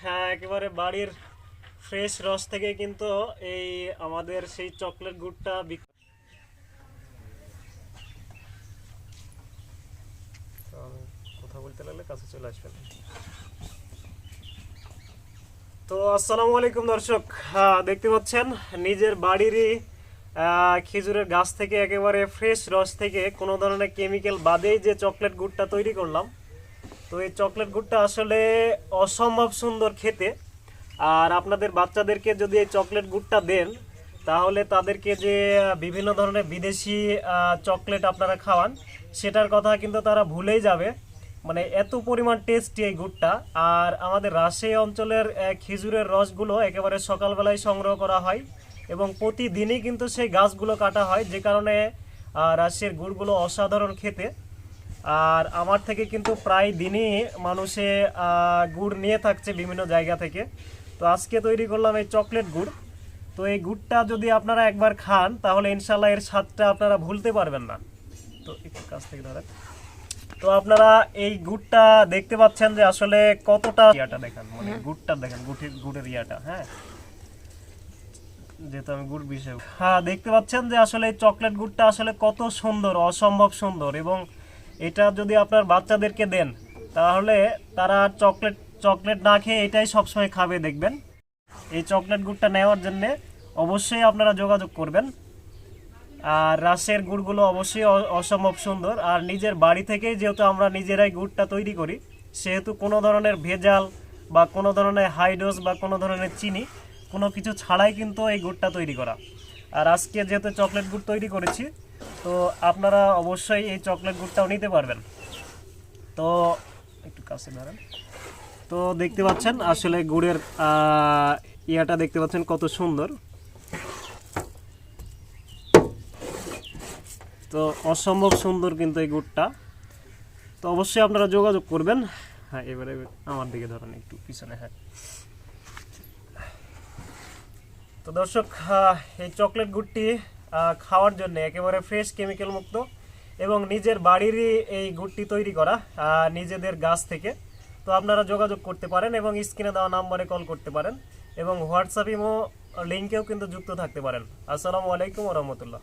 হ্যাঁ, একেবারে বাড়ির ফ্রেশ রস থেকে কিন্তু এই আমাদের সেই চকলেট গুড়টা কথা বলতে লাগলে কাছে চলে আসবেন। তো আসসালামু আলাইকুম দর্শক হ্যাঁ, দেখতে পাচ্ছেন নিজের বাড়িরই খেজুরের গাছ থেকে একেবারে ফ্রেশ রস থেকে কোনো ধরনের কেমিক্যাল বাদেই যে চকলেট গুড়টা তৈরি করলাম। তো এই চকলেট গুড়টা আসলে অসম্ভব সুন্দর খেতে। আর আপনাদের বাচ্চাদেরকে যদি এই চকলেট গুড়টা দেন, তাহলে তাদেরকে যে বিভিন্ন ধরনের বিদেশি চকলেট আপনারা খাওয়ান, সেটার কথা কিন্তু তারা ভুলেই যাবে। মানে এত পরিমাণ টেস্টি এই গুড়টা। আর আমাদের রাজশাহী অঞ্চলের খেজুরের রসগুলো একেবারে সকালবেলায় সংগ্রহ করা হয় এবং প্রতিদিনই কিন্তু সেই গাছগুলো কাটা হয়, যে কারণে রাজশাহীর গুড়গুলো অসাধারণ খেতে। আর আমার থেকে কিন্তু প্রায় দিনই মানুষে গুড় নিয়ে থাকছে বিভিন্ন জায়গা থেকে। তো আজকে তৈরি করলাম এই চকলেট গুড়। তো এই গুড়টা যদি আপনারা একবার খান তাহলে ইনশাল্লাহ এর স্বাদটা আপনারা ভুলতে পারবেন না। তো একটু কাছ থেকে ধরেন। তো আপনারা এই গুড়টা দেখতে পাচ্ছেন যে আসলে কতটা ইয়াটা দেখেন মানে গুড়টা দেখেন গুড়ের গুড়ের ইয়াটা হ্যাঁ? যেহেতু আমি গুড় বিষয় হ্যাঁ দেখতে পাচ্ছেন যে আসলে এই চকলেট গুড়টা আসলে কত সুন্দর অসম্ভব সুন্দর এবং এটা যদি আপনার বাচ্চাদেরকে দেন, তাহলে তারা চকলেট চকলেট না খেয়ে এটাই সবসময় খাবে, দেখবেন। এই চকলেট গুড়টা নেওয়ার জন্যে অবশ্যই আপনারা যোগাযোগ করবেন। আর রাসের গুড়গুলো অবশ্যই অসম্ভব সুন্দর। আর নিজের বাড়ি থেকেই যেহেতু আমরা নিজেরাই গুড়টা তৈরি করি, সেহেতু কোনো ধরনের ভেজাল বা কোনো ধরনের হাইডোজ বা কোনো ধরনের চিনি, কোনো কিছু ছাড়াই কিন্তু এই গুড়টা তৈরি করা। আর আজকে যেহেতু চকলেট গুড় তৈরি করেছি তো আপনারা অবশ্যই এই চকলেট গুড়টাও নিতে পারবেন। তো একটু কাছে ধরেন তো দেখতে পাচ্ছেন, আসলে গুড়ের ইয়াটা দেখতে পাচ্ছেন কত সুন্দর। তো অসম্ভব সুন্দর কিন্তু এই গুড়টা। তো অবশ্যই আপনারা যোগাযোগ করবেন। হ্যাঁ এবারে আমার দিকে ধরেন একটু পিছনে হ্যাঁ। তো দর্শক এই চকলেট গুড়টি খাওয়ার জন্য, একেবারে ফ্রেশ কেমিক্যাল মুক্ত এবং নিজের বাড়িরই এই গুটটি তৈরি করা নিজেদের গাছ থেকে। তো আপনারা যোগাযোগ করতে পারেন এবং স্ক্রিনে দেওয়া নাম্বারে কল করতে পারেন এবং হোয়াটসঅ্যাপ ইমো লিঙ্কেও কিন্তু যুক্ত থাকতে পারেন। আসসালামু আলাইকুম রহমতুল্লাহ।